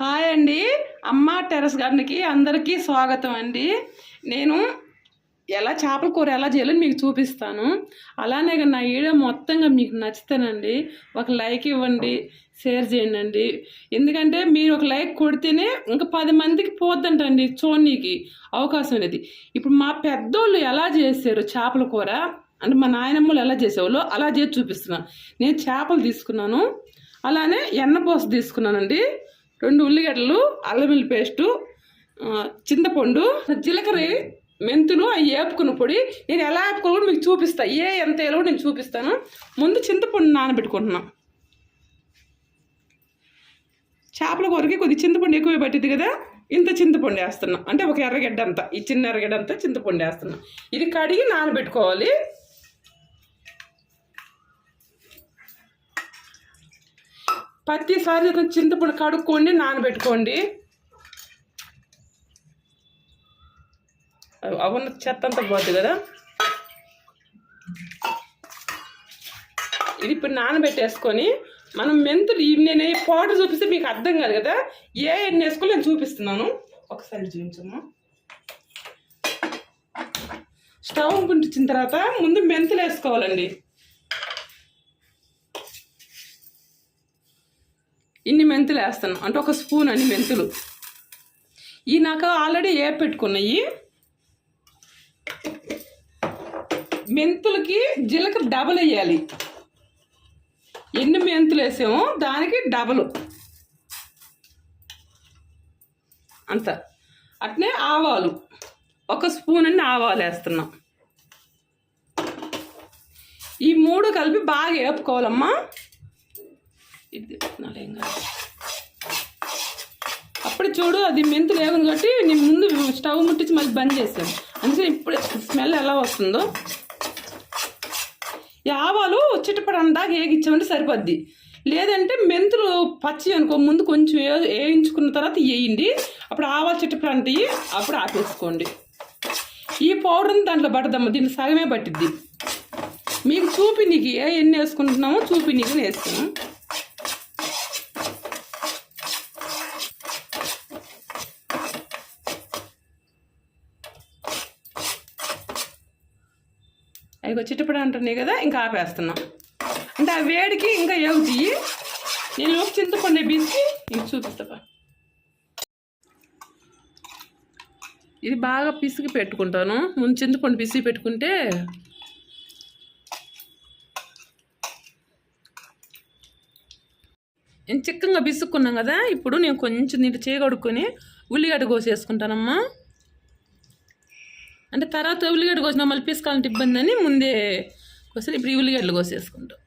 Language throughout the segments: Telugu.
హాయ్ అండి. అమ్మ టెరస్ గార్డెన్కి అందరికీ స్వాగతం అండి. నేను ఎలా చేపల కూర ఎలా చేయాలో మీకు చూపిస్తాను. అలానే నా వీడియో మొత్తంగా మీకు నచ్చుతానండి ఒక లైక్ ఇవ్వండి షేర్ చేయండి అండి ఎందుకంటే మీరు ఒక లైక్ కొడితేనే ఇంకా పది మందికి పోద్దంటండి చూడనీకి అవకాశం అనేది. ఇప్పుడు మా పెద్దోళ్ళు ఎలా చేశారు చేపల కూర? అంటే మా నాయనమ్మలు ఎలా చేసేవాళ్ళు? అలా చేసి చూపిస్తున్నాను నేను చేపలు తీసుకున్నాను. అలానే ఎన్నపోస తీసుకున్నానండి. రెండు ఉల్లిగడ్డలు అల్లం వెల్లి పేస్టు చింతపండు జీలకర్ర మెంతులు అవి వేపుకున్న పొడి. నేను ఎలా వేపుకోవాలో మీకు చూపిస్తాను ఏ ఎంత వేలో నేను చూపిస్తాను. ముందు చింతపండు నానబెట్టుకుంటున్నాం. చేపల కూరకి కొద్ది చింతపండు ఎక్కువ పట్టింది కదా. ఇంత చింతపండు వేస్తున్నాం. అంటే ఒక ఎర్రగడ్డ అంతా. ఈ చిన్న ఎర్రగడ్డ అంతా చింతపండు వేస్తున్నాం. ఇది కడిగి నానబెట్టుకోవాలి. ప్రతిసారి చింతపండు కడుక్కోండి నానబెట్టుకోండి. అవును చెత్త అంతా పోద్ది కదా? ఇది ఇప్పుడు నానబెట్టేసుకొని మనం మెంతులు ఇవి నేను పౌడర్ చూపిస్తే మీకు అర్థం కాదు కదా? ఏ ఎన్ని వేసుకోవాలి నేను చూపిస్తున్నాను. ఒకసారి చూపించమ్మా. స్టవ్ పుంటించిన తర్వాత ముందు మెంతులు వేసుకోవాలండి. ఇన్ని మెంతులు వేస్తాను. అంటే ఒక స్పూన్ అన్ని మెంతులు. ఈ నాకు ఆల్రెడీ ఏ పెట్టుకున్నాయి? మెంతులకి జీలకర్ర డబల్ వేయాలి. ఎన్ని మెంతులు వేసామో దానికి డబల్. అంత. అట్నే ఆవాలు. ఒక స్పూన్ అన్ని ఆవాలు వేస్తున్నాం. ఈ మూడు కలిపి బాగా వేపుకోవాలమ్మా. ఇది కాదు. అప్పుడు చూడు అది మెంతులు ఏమని కాబట్టి నేను ముందు స్టవ్ ముట్టించి మళ్ళీ బంద్ చేశాను. అందుకని ఇప్పుడు స్మెల్ ఎలా వస్తుందో. ఈ ఆవాలు చిటపడందాక వేగించామంటే సరిపోద్ది. లేదంటే మెంతులు పచ్చి అనుకో ముందు కొంచెం వేయించుకున్న తర్వాత వేయండి. అప్పుడు ఆవాలు చిటపడంటి అప్పుడు ఆపేసుకోండి. ఈ పౌడర్ని దాంట్లో పడదమ్మ దీన్ని సగమే పట్టిద్ది. మీకు చూపి నీకు ఏ ఎన్ని వేసుకుంటున్నామో చూపి నీకు వేస్తాను. అవి చిట్టపడి అంటున్నాయి కదా ఇంకా ఆపేస్తున్నాం. అంటే ఆ వేడికి ఇంకా ఎగుతాయి నేను చింతపండు బీసి ఇంక చూపిస్తా ఇది బాగా పిసికి పెట్టుకుంటాను. ముందు చింతపండు పిసికి పెట్టుకుంటే నేను చిక్కగా బిసుక్కున్నాం కదా ఇప్పుడు నేను కొంచెం నీటి చేయగడుక్కొని ఉల్లిగడ్డ కోసేసుకుంటానమ్మా. అంటే తర్వాత ఉల్లిగడ్డ కోసిన మళ్ళీ పీసుకోవాలంటే ఇబ్బంది అని ముందే కోసి ఇప్పుడు ఈ ఉల్లిగడ్డలు కోసేసుకుంటాం.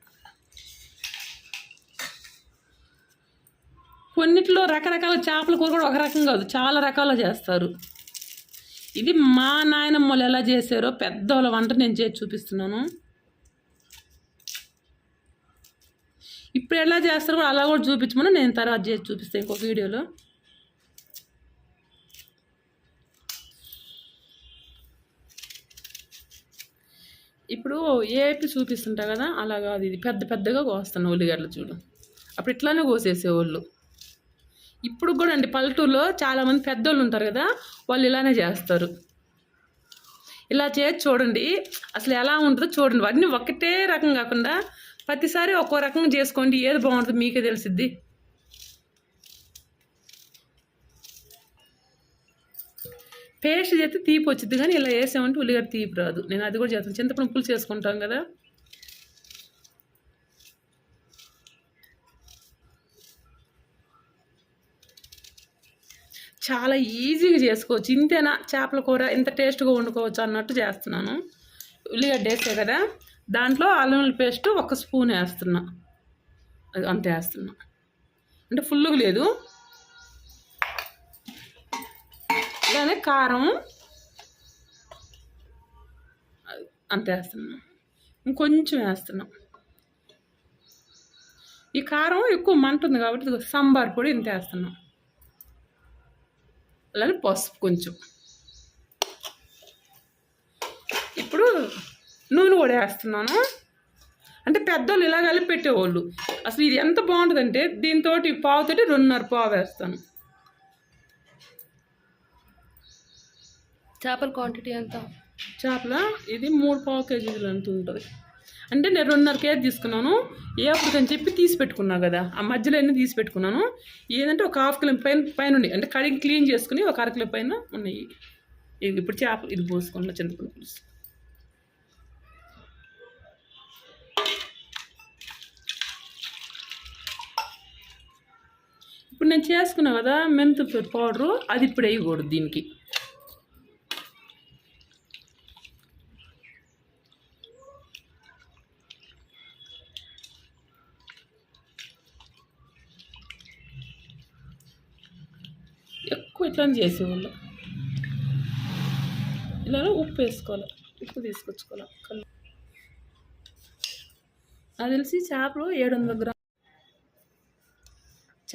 కొన్నిట్లో రకరకాల చేపల కూర కూడా ఒక రకం కాదు చాలా రకాలు చేస్తారు. ఇది మా నాయనమ్మ వాళ్ళు ఎలా చేశారో పెద్దవాళ్ళ వంట నేను చేసి చూపిస్తున్నాను. ఇప్పుడు ఎలా చేస్తారో కూడా అలా కూడా చూపించమని నేను తర్వాత చేసి చూపిస్తాను ఇంకొక వీడియోలో. ఇప్పుడు ఏపి చూపిస్తుంటా కదా అలా కాదు ఇది. పెద్ద పెద్దగా కోస్తాను ఉల్లిగడ్డలు చూడు. అప్పుడు ఇట్లానే కోసేసేవాళ్ళు. ఇప్పుడు కూడా అండి పల్లెటూరులో చాలామంది పెద్దోళ్ళు ఉంటారు కదా వాళ్ళు ఇలానే చేస్తారు. ఇలా చేసి చూడండి అసలు ఎలా ఉంటుందో చూడండి. అన్నీ ఒకటే రకం కాకుండా ప్రతిసారి ఒక్కో రకంగా చేసుకోండి. ఏది బాగుంటుందో మీకే తెలిసిద్ది. పేస్ట్ చేస్తే తీపి వచ్చింది కానీ ఇలా వేసామంటే ఉల్లిగడ్డ తీపి రాదు. నేను అది కూడా చేస్తాను. చింతపండు పులుసు చేసుకుంటాం కదా. చాలా ఈజీగా చేసుకోవచ్చు. ఇంతేనా? చేపల కూర ఇంత టేస్ట్గా వండుకోవచ్చు అన్నట్టు చేస్తున్నాను. ఉల్లిగడ్డ వేసే కదా. దాంట్లో అల్లం పేస్ట్ ఒక స్పూన్ వేస్తున్నా. అది అంతే వేస్తున్నా. అంటే ఫుల్గా లేదు. ఇలానే కారం. అంత వేస్తున్నాం. ఇంకొంచెం వేస్తున్నాం. ఈ కారం ఎక్కువ మంట ఉంది కాబట్టి సాంబార్ పొడి ఇంత వేస్తున్నాం. అలానే పసుపు కొంచెం. ఇప్పుడు నూనె కూడా వేస్తున్నాను. అంటే పెద్దోళ్ళు ఇలా కలిపి పెట్టేవాళ్ళు. అసలు ఇది ఎంత బాగుంటుందంటే దీంతో పావుతోటి రెండున్నర పావు వేస్తాను. చేపల క్వాంటిటీ ఎంత? చేపల? ఇది మూడు పావు కేజీలు అంత ఉంటుంది. అంటే నేను రెండున్నర కేజీ తీసుకున్నాను. ఏ అప్పటికని చెప్పి తీసి పెట్టుకున్నా కదా. ఆ మధ్యలో అన్నీ తీసి పెట్టుకున్నాను. ఏదంటే ఒక హాఫ్ కిలో పైన పైన ఉన్నాయి. అంటే కడిగి క్లీన్ చేసుకుని ఒక అర కిలో పైన ఉన్నాయి. ఇది ఇప్పుడు చేప ఇది పోసుకున్నా చింతపండు పులుసు. ఇప్పుడు నేను చేసుకున్నా కదా మెంతు పౌడరు అది ఇప్పుడు వేయకూడదు దీనికి. ఎక్కువ చేసేవాళ్ళు. ఇలా ఉప్పు వేసుకోవాలి. ఉప్పు తీసుకొచ్చుకోవాలి. కళ్ళు. నాకు తెలిసి చేపలు ఏడు వందల గ్రాములు.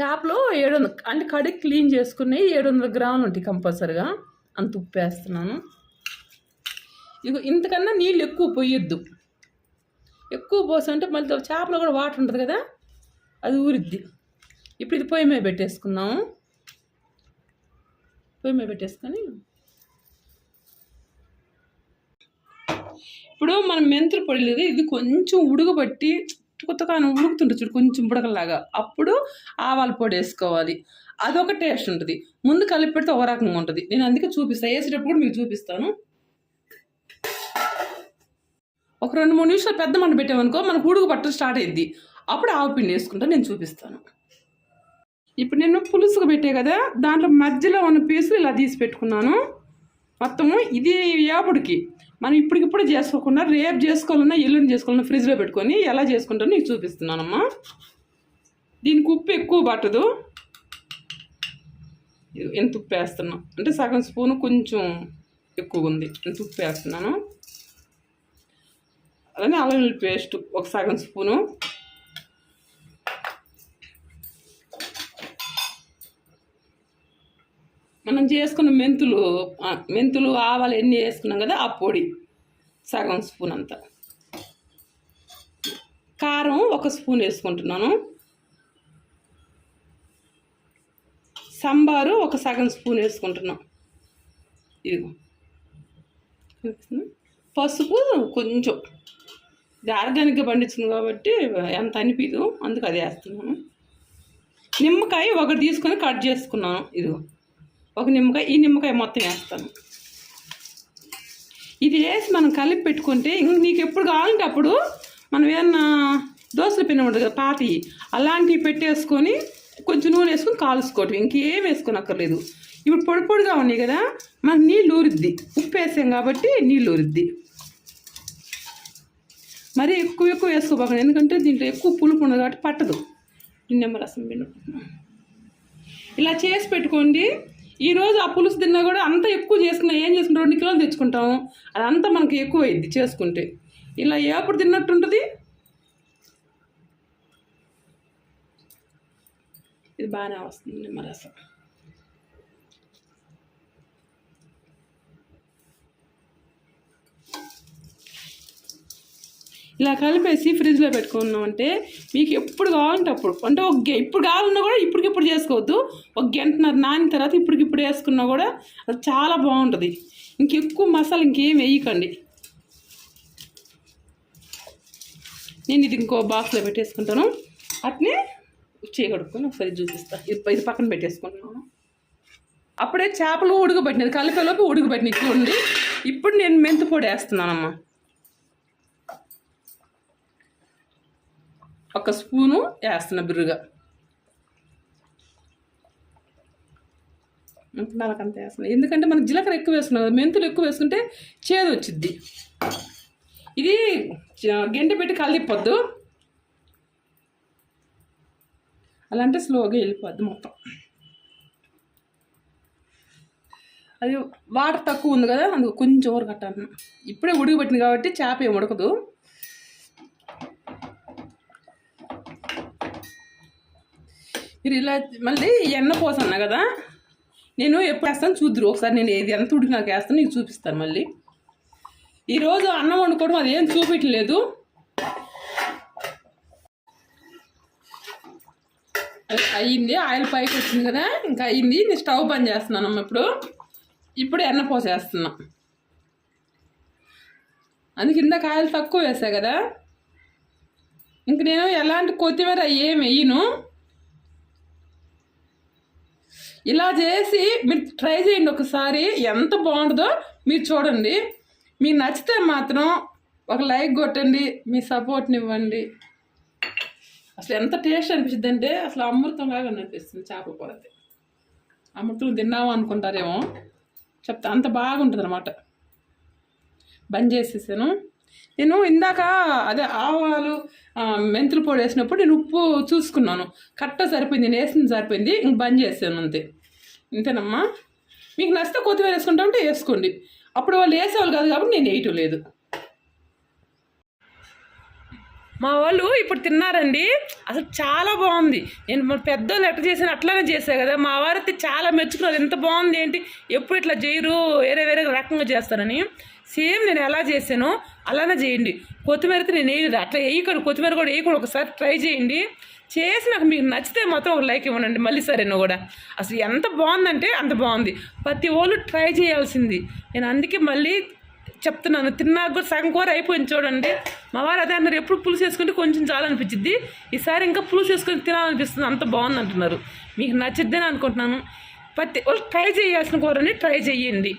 చేపలు ఏడు వందల అంటే కడిగి క్లీన్ చేసుకుని ఏడు వందల గ్రాములు ఉంటాయి కంపల్సరిగా. అంత ఉప్పు వేస్తున్నాను. ఇగో ఇంతకన్నా నీళ్ళు ఎక్కువ పోయొద్దు. ఎక్కువ పోసంటే మళ్ళీ చేపలో కూడా వాటర్ ఉంటుంది కదా? అది ఊరిద్ది. ఇప్పుడు ఇది పొయ్యి మీద పెట్టేసుకున్నాము పొయ్యి మీద పెట్టేసుకొని. ఇప్పుడు మనం మెంతులు పొడి లేదు ఇది కొంచెం ఉడకబట్టి కొత్తగా ఉడుకుతుంటుంది చూడు కొంచెం ఉడకలాగా అప్పుడు ఆవాల పొడి వేసుకోవాలి. అదొక టేస్ట్ ఉంటుంది. ముందు కలిపి పెడితే ఒక రకంగా ఉంటుంది. నేను అందుకే చూపిస్తాను వేసేటప్పుడు కూడా మీకు చూపిస్తాను. ఒక రెండు మూడు నిమిషాలు పెద్ద మంట పెట్టామనుకో మనకు ఉడుకు పట్టడం స్టార్ట్ అయ్యింది అప్పుడు ఆవు పిండి వేసుకుంటా నేను చూపిస్తాను. ఇప్పుడు నేను పులుసుకు పెట్టే కదా దాంట్లో మధ్యలో ఉన్న పీసు ఇలా తీసి పెట్టుకున్నాను. మొత్తము ఇది యాపుడికి. మనం ఇప్పటికిప్పుడు చేసుకోకుండా రేపు చేసుకోవాలన్నా ఎల్లుండి చేసుకోవాలన్నా ఫ్రిడ్జ్లో పెట్టుకొని ఎలా చేసుకుంటానో నీకు చూపిస్తున్నానమ్మా. దీనికి ఉప్పు ఎక్కువ పట్టదు. ఎంత ఉప్పు వేస్తున్నాం అంటే సగం స్పూను కొంచెం ఎక్కువ ఉంది. ఎంత ఉప్పు వేస్తున్నాను? అలానే అల్లం పేస్ట్ ఒక సగం స్పూను. మనం చేసుకున్న మెంతులు మెంతులు ఆవాలు ఎన్ని వేసుకున్నాం కదా ఆ పొడి సగం స్పూన్ అంత. కారం ఒక స్పూన్ వేసుకుంటున్నాను. సాంబారు ఒక సగం స్పూన్ వేసుకుంటున్నాం. ఇదిగో. పసుపు కొంచెం. ఇది ఆర్గానిక్గా పండించింది కాబట్టి ఎంత అనిపించదు అందుకు అది వేస్తున్నాను. నిమ్మకాయ ఒకటి తీసుకొని కట్ చేసుకున్నాను. ఇదిగో. ఒక నిమ్మకాయ ఈ నిమ్మకాయ మొత్తం వేస్తాను. ఇది వేసి మనం కలిపి పెట్టుకుంటే ఇంక నీకు ఎప్పుడు కావాలంటే అప్పుడు మనం ఏమన్నా దోశల పిండి ఉంటుంది కదా పాతి అలాంటివి పెట్టేసుకొని కొంచెం నూనె వేసుకొని కాలుసుకోవటం ఇంకేం వేసుకునక్కర్లేదు. ఇప్పుడు పొడి పొడిగా ఉన్నాయి కదా మనకు నీళ్ళు ఊరిద్ది. ఉప్పు వేసాం కాబట్టి నీళ్ళు ఊరిద్ది. మరి ఎక్కువ ఎక్కువ వేసుకోబాకండి. ఎందుకంటే దీంట్లో ఎక్కువ పులుపు ఉండదు కాబట్టి పట్టదు. నిమ్మరసం పిండి. ఇలా చేసి పెట్టుకోండి. ఈరోజు ఆ పులుసు తిన్నా కూడా అంత ఎక్కువ చేసుకున్నా ఏం చేసుకుంటాం? రెండు కిలోలు తెచ్చుకుంటాం. అదంతా మనకి ఎక్కువ అయింది చేసుకుంటే. ఇలా ఏప్పుడు తిన్నట్టు ఉంటుంది ఇది బాగానే వస్తుంది నిమ్మరసం. ఇలా కలిపేసి ఫ్రిడ్జ్లో పెట్టుకున్నామంటే మీకు ఎప్పుడు కావాలంటే అప్పుడు. అంటే ఒక ఇప్పుడు కావాలన్నా కూడా ఇప్పటికిప్పుడు చేసుకోవద్దు. ఒక గంటన్నర నానిన తర్వాత ఇప్పటికిప్పుడు వేసుకున్నా కూడా అది చాలా బాగుంటుంది. ఇంకెక్కువ మసాలా ఇంకేం వేయకండి. నేను ఇది ఇంకో బాక్స్లో పెట్టేసుకుంటాను. అట్నే చేయగడుక్కొని ఒకసారి చూపిస్తాను ఇది పక్కన పెట్టేసుకుంటున్నాను అప్పుడే చేపలు ఉడకబెట్టినది కలిపేలోపు ఉడకబెట్టినవి చూడండి. ఇప్పుడు నేను మెంతి పొడి వేస్తున్నానమ్మా. ఒక స్పూను వేస్తున్న బిర్రుగా. నలకంత వేస్తున్నా. ఎందుకంటే మనకు జీలకర్ర ఎక్కువ వేస్తున్నాం కదా మెంతులు ఎక్కువ వేసుకుంటే చేదు వచ్చిద్ది. ఇది చ- గెంటె పెట్టి కలిపొద్దు. అలా అంటే స్లోగా వెళ్ళిపోద్ది మొత్తం. అది వాటర్ తక్కువ ఉంది కదా అందుకు కొంచెం ఊరు కట్టాను ఇప్పుడే ఉడికిపెట్టింది కాబట్టి చేప ఏం ఉడకదు. మీరు ఇలా మళ్ళీ ఎన్న పోసన్నా కదా? నేను ఎప్పుడు వేస్తాను చూద్దరు. ఒకసారి నేను ఏది ఎంత ఉడికినాక వేస్తాను నీకు చూపిస్తాను మళ్ళీ. ఈరోజు అన్నం వండుకోవడం అదేం చూపించలేదు. అయ్యింది ఆయిల్ పైకి వచ్చింది కదా? ఇంకా అయ్యింది నేను స్టవ్ బంద్ చేస్తున్నాను అమ్మ ఇప్పుడు. ఇప్పుడు ఎన్న పోసేస్తున్నా. అందుకు ఇందాక కాయలు తక్కువ వేసా కదా? ఇంక నేను ఎలాంటి కొత్తిమీర ఏం వేయను. ఇలా చేసి మీరు ట్రై చేయండి ఒకసారి. ఎంత బాగుంటుందో మీరు చూడండి. మీకు నచ్చితే మాత్రం ఒక లైక్ కొట్టండి మీ సపోర్ట్ని ఇవ్వండి. అసలు ఎంత టేస్ట్ అనిపిస్తుంది అంటే అసలు అమృతం లాగా అనిపిస్తుంది చేపల కూర అయితే. అమృతం తిన్నాము అనుకుంటారేమో. చెప్తా అంత బాగుంటుంది అనమాట బంద్ చేసేసాను. నేను ఇందాక అదే ఆవాలు మెంతులు పొడి వేసినప్పుడు నేను ఉప్పు చూసుకున్నాను. కరెక్ట్గా సరిపోయింది నేను వేసింది సరిపోయింది ఇంక బంద్ చేసాను అంతే. ఇంతేనమ్మా? మీకు నచ్చితే కొత్తిమీర వేసుకుంటామంటే వేసుకోండి. అప్పుడు వాళ్ళు వేసేవాళ్ళు కాదు కాబట్టి నేను వేయటం లేదు. మా వాళ్ళు ఇప్పుడు తిన్నారండి. అసలు చాలా బాగుంది. నేను మన పెద్దోళ్ళు ఎట్లా చేసాను అట్లానే చేసా కదా. మా వారైతే చాలా మెచ్చుకున్నారు. ఎంత బాగుంది ఏంటి? ఎప్పుడు ఇట్లా చేయరు వేరే వేరే రకంగా చేస్తారని. సేమ్ నేను ఎలా చేశానో అలానే చేయండి. కొత్తిమీర అయితే నేను వేయలేదు. అట్లా వేయకండి. కొత్తిమీర కూడా వేయకుండా ఒకసారి ట్రై చేయండి. చేసి నాకు మీకు నచ్చితే మాత్రం ఒక లైక్ ఇవ్వనండి మళ్ళీ సరేనో కూడా. అసలు ఎంత బాగుందంటే అంత బాగుంది. ప్రతి వాళ్ళు ట్రై చేయాల్సింది. నేను అందుకే మళ్ళీ చెప్తున్నాను తిన్నాక కూడా సగం కూర అయిపోయింది చూడండి. మా వారు అదే అన్నారు ఎప్పుడు పులుసు వేసుకుంటే కొంచెం చాలనిపించింది ఈసారి ఇంకా పులుసు వేసుకొని తినాలనిపిస్తుంది అంత బాగుంది అంటున్నారు. మీకు నచ్చిద్దని అనుకుంటున్నాను. ప్రతి వాళ్ళు ట్రై చేయాల్సిన కూరని ట్రై చేయండి.